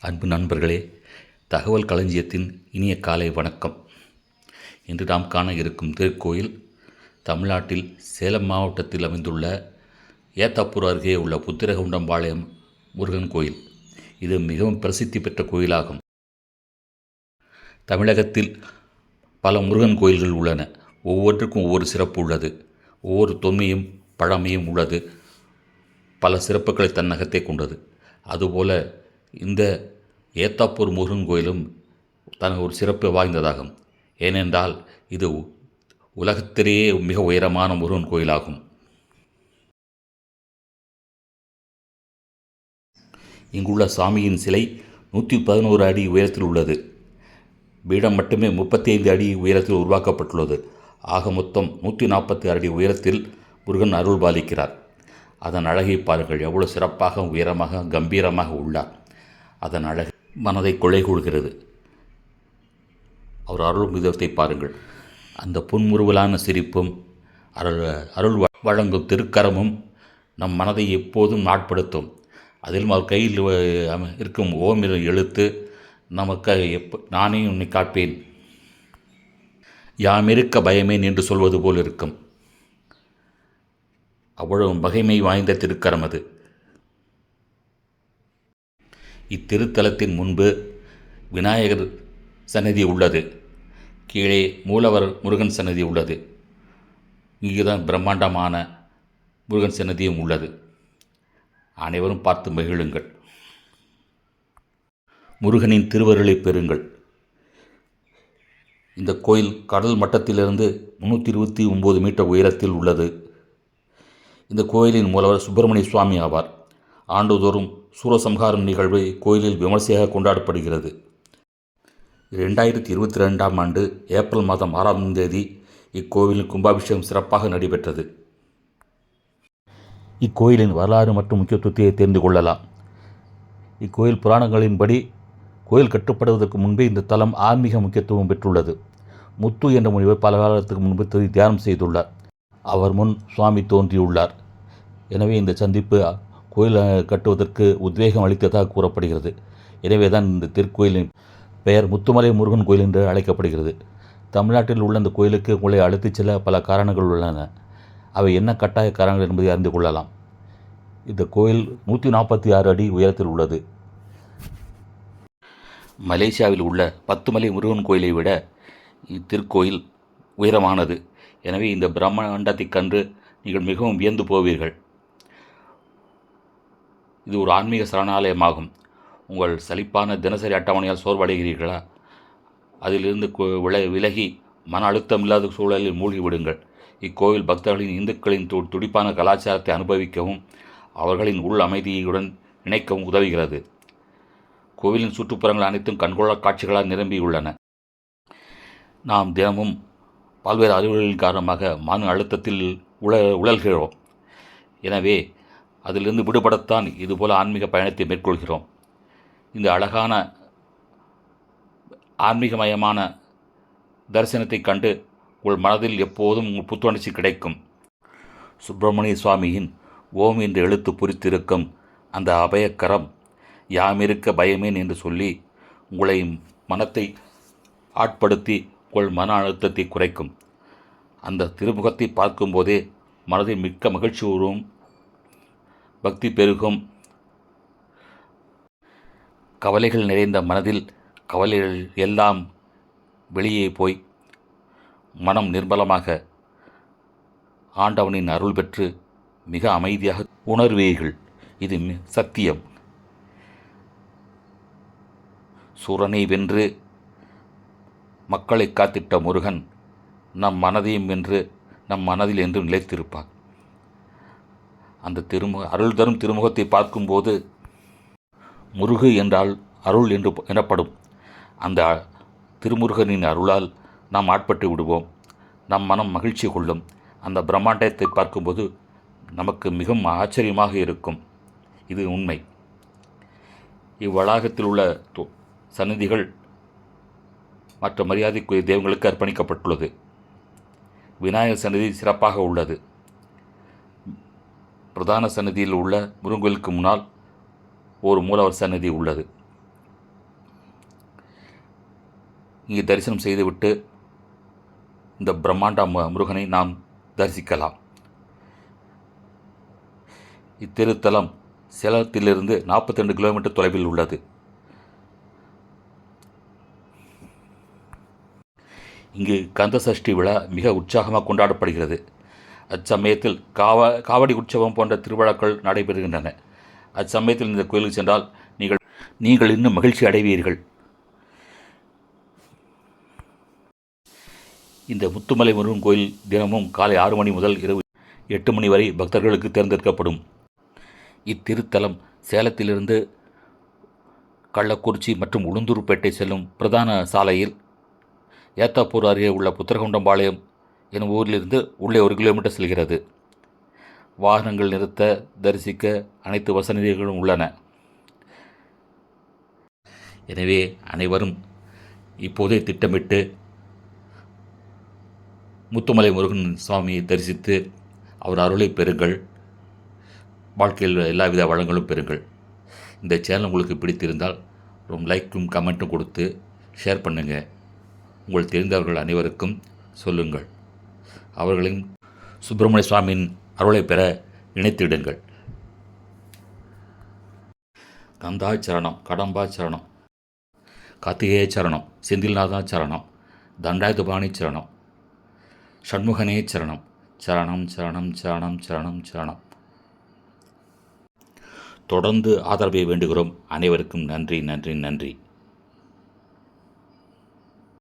அன்பு நண்பர்களே தகவல் களஞ்சியத்தின் இனிய காலை வணக்கம். இன்று நாம் காண இருக்கும் திருக்கோயில் தமிழ்நாட்டில் சேலம் மாவட்டத்தில் அமைந்துள்ள ஏத்தாப்பூர் அருகே உள்ள புத்திரகுண்டம்பாளையம் முருகன் கோயில். இது மிகவும் பிரசித்தி பெற்ற கோயிலாகும். தமிழகத்தில் பல முருகன் கோயில்கள் உள்ளன. ஒவ்வொன்றுக்கும் ஒவ்வொரு சிறப்பு உள்ளது. ஒவ்வொரு தொன்மையும் பழமையும் உள்ளது. பல சிறப்புகளை தன்னகத்தை கொண்டது. அதுபோல இந்த ஏத்தாப்பூர் முருகன் கோயிலும் தனக்கு ஒரு சிறப்பு வாய்ந்ததாகும். ஏனென்றால் இது உலகத்திலேயே மிக உயரமான முருகன் கோயிலாகும். இங்குள்ள சாமியின் சிலை நூற்றி பதினோரு அடி உயரத்தில் உள்ளது. பீடம் மட்டுமே முப்பத்தி ஐந்து அடி உயரத்தில் உருவாக்கப்பட்டுள்ளது. ஆக மொத்தம் நூற்றி நாற்பத்தி அடி உயரத்தில் முருகன் அருள் பாலிக்கிறார். அதன் அழகை பாருங்கள். எவ்வளவு சிறப்பாக உயரமாக கம்பீரமாக உள்ளார். அதன் அழகு மனதை கொலை கொள்கிறது. அவர் அருள் விதத்தை பாருங்கள். அந்த புன்முறுவலான சிரிப்பும் அருள் அருள் வழங்கும் திருக்கரமும் நம் மனதை எப்போதும் நாட்படுத்தும். அதிலும் அவர் கையில் இருக்கும் ஓம் எழுத்து நமக்கு எப்போ நானே உன்னை காப்பேன். யாமிருக்க பயமேன் என்று சொல்வது போல் இருக்கும். அவ்வளவு பகைமை வாய்ந்த திருக்கரம் அது. இத்திருத்தலத்தின் முன்பு விநாயகர் சன்னதி உள்ளது. கீழே மூலவர் முருகன் சன்னதி உள்ளது. இங்குதான் பிரம்மாண்டமான முருகன் சன்னதியும் உள்ளது. அனைவரும் பார்த்து மகிழுங்கள். முருகனின் திருவருளை பெறுங்கள். இந்த கோயில் கடல் மட்டத்திலிருந்து முந்நூற்றி இருபத்தி ஒம்பது மீட்டர் உயரத்தில் உள்ளது. இந்த கோயிலின் மூலவர் சுப்பிரமணிய சுவாமி ஆவார். ஆண்டுதோறும் சூரசம்ஹாரம் நிகழ்வு கோயிலில் விமர்சையாக கொண்டாடப்படுகிறது. இரண்டாயிரத்தி இருபத்தி ரெண்டாம் ஆண்டு ஏப்ரல் மாதம் ஆறாம் தேதி இக்கோவிலின் கும்பாபிஷேகம் சிறப்பாக நடைபெற்றது. இக்கோயிலின் வரலாறு மற்றும் முக்கியத்துவத்தை தெரிந்து கொள்ளலாம். இக்கோயில் புராணங்களின்படி கோயில் கட்டுப்படுவதற்கு முன்பே இந்த தலம் ஆன்மீக முக்கியத்துவம் பெற்றுள்ளது. முத்து என்ற முனிவர் பல காலத்துக்கு முன்பு தியானம் செய்துள்ளார். அவர் முன் சுவாமி தோன்றியுள்ளார். எனவே இந்த சந்திப்பு கோயில் கட்டுவதற்கு உத்வேகம் அளித்ததாக கூறப்படுகிறது. எனவே தான் இந்த திருக்கோயிலின் பெயர் முத்துமலை முருகன் கோயில் என்று அழைக்கப்படுகிறது. தமிழ்நாட்டில் உள்ள அந்த கோயிலுக்கு உங்களை அழைத்துச் செல்ல பல காரணங்கள் உள்ளன. அவை என்ன கட்டாய காரணங்கள் என்பதை அறிந்து கொள்ளலாம். இந்த கோயில் நூற்றி நாற்பத்தி ஆறு அடி உயரத்தில் உள்ளது. மலேசியாவில் உள்ள பத்துமலை முருகன் கோயிலை விட இத்திருக்கோயில் உயரமானது. எனவே இந்த பிரம்மாண்டத்தைக் கண்டு நீங்கள் மிகவும் வியந்து போவீர்கள். இது ஒரு ஆன்மீக சரணாலயமாகும். உங்கள் சலிப்பான தினசரி அட்டவணையால் சோர்வடைகிறீர்களா? அதிலிருந்து கு- வில விலகி மன அழுத்தம் இல்லாத சூழலில் மூழ்கி விடுங்கள் இக்கோவில் பக்தர்களின் இந்துக்களின் து துடிப்பான கலாச்சாரத்தை அனுபவிக்கவும் அவர்களின் உள் அமைதியுடன் இணைக்கவும் உதவுகிறது. கோவிலின் சுற்றுப்புறங்கள் அனைத்தும் கண்கொள்ளா காட்சிகளால் நிரம்பியுள்ளன. நாம் தினமும் பல்வேறு அறிவுகளின் காரணமாக மன அழுத்தத்தில் உழ உழல்கிறோம். எனவே அதிலிருந்து விடுபடத்தான் இதுபோல ஆன்மீக பயணத்தை மேற்கொள்கிறோம். இந்த அழகான ஆன்மீகமயமான தரிசனத்தைக் கண்டு உங்கள் மனதில் எப்போதும் உங்கள் புத்துணர்ச்சி கிடைக்கும். சுப்பிரமணிய சுவாமியின் ஓம் என்று எழுத்து பொறித்திருக்கும் அந்த அபயக்கரம் யாமிருக்க பயமேன் என்று சொல்லி உங்களை மனத்தை ஆட்படுத்தி உங்கள் மன அழுத்தத்தை குறைக்கும். அந்த திருமுகத்தை பார்க்கும்போதே மனதில் மிக்க மகிழ்ச்சி உருவும் பக்தி பெருகும். கவலைகள் நிறைந்த மனதில் கவலைகள் எல்லாம் வெளியே போய் மனம் நிர்மலமாக ஆண்டவனின் அருள் பெற்று மிக அமைதியாக உணர்வீர்கள். இது சத்தியம். சூரனை வென்று மக்களை காத்திட்ட முருகன் நம் மனதையும் வென்று நம் மனதில் என்றும் நிலைத்திருப்பார். அந்த திருமுக அருள் தரும் திருமுகத்தை பார்க்கும்போது முருகு என்றால் அருள் என்று எனப்படும். அந்த திருமுருகனின் அருளால் நாம் ஆட்பட்டு விடுவோம். நம் மனம் மகிழ்ச்சி கொள்ளும். அந்த பிரம்மாண்டத்தை பார்க்கும்போது நமக்கு மிகவும் ஆச்சரியமாக இருக்கும். இது உண்மை. இவ்வளாகத்தில் உள்ள து- மற்ற மரியாதைக்குரிய தெய்வங்களுக்கு அர்ப்பணிக்கப்பட்டுள்ளது. விநாயகர் சன்னதி சிறப்பாக உள்ளது. பிரதான சன்னதியில் உள்ள முருங்கோயிலுக்கு முன்னால் ஒரு மூலவர் சன்னதி உள்ளது. இங்கே தரிசனம் செய்துவிட்டு இந்த பிரம்மாண்ட மு- முருகனை நாம் தரிசிக்கலாம். இத்திருத்தலம் சேலத்திலிருந்து 42 கிலோமீட்டர் தொலைவில் உள்ளது. இங்கு கந்த சஷ்டி விழா மிக உற்சாகமாக கொண்டாடப்படுகிறது. அச்சமயத்தில் காவ காவடி உற்சவம் போன்ற திருவிழாக்கள் நடைபெறுகின்றன. அச்சமயத்தில் இந்த கோயிலுக்கு சென்றால் நீங்கள் நீங்கள் இன்னும் மகிழ்ச்சி அடைவீர்கள். இந்த முத்துமலை முருகன் கோயில் தினமும் காலை ஆறு மணி முதல் இரவு எட்டு மணி வரை பக்தர்களுக்கு தேர்ந்தெடுக்கப்படும். இத்திருத்தலம் சேலத்திலிருந்து கள்ளக்குறிச்சி மற்றும் உளுந்தூர்பேட்டை செல்லும் பிரதான சாலையில் ஏத்தாப்பூர் அருகே உள்ள புத்திரகுண்டம்பாளையம் எனும் ஊரிலிருந்து உள்ளே ஒரு கிலோமீட்டர் செல்கிறது. வாகனங்கள் நிறுத்த தரிசிக்க அனைத்து வசதிகளும் உள்ளன. எனவே அனைவரும் இப்போதே திட்டமிட்டு முத்துமலை முருகன் சுவாமியை தரிசித்து அவர் அருளை பெறுங்கள். வாழ்க்கையில் எல்லாவித வளங்களும் பெறுங்கள். இந்த சேனல் உங்களுக்கு பிடித்திருந்தால் ரொம்ப லைக்கும் கமெண்ட்டும் கொடுத்து ஷேர் பண்ணுங்கள் உங்கள் தெரிந்தவர்கள் அனைவருக்கும் சொல்லுங்கள். அவர்களின் சுப்பிரமணிய சுவாமியின் அருளை பெற நினைத்திடுங்கள். கந்தாய் சரணம் கடம்பா சரணம் கார்த்திகேய சரணம் செந்தில்நாதா சரணம் தண்டாயுதபாணி சரணம் ஷண்முகனே சரணம் சரணம் சரணம் சரணம் சரணம் சரணம். தொடர்ந்து ஆதரவை வேண்டுகிறோம். அனைவருக்கும் நன்றி நன்றி நன்றி.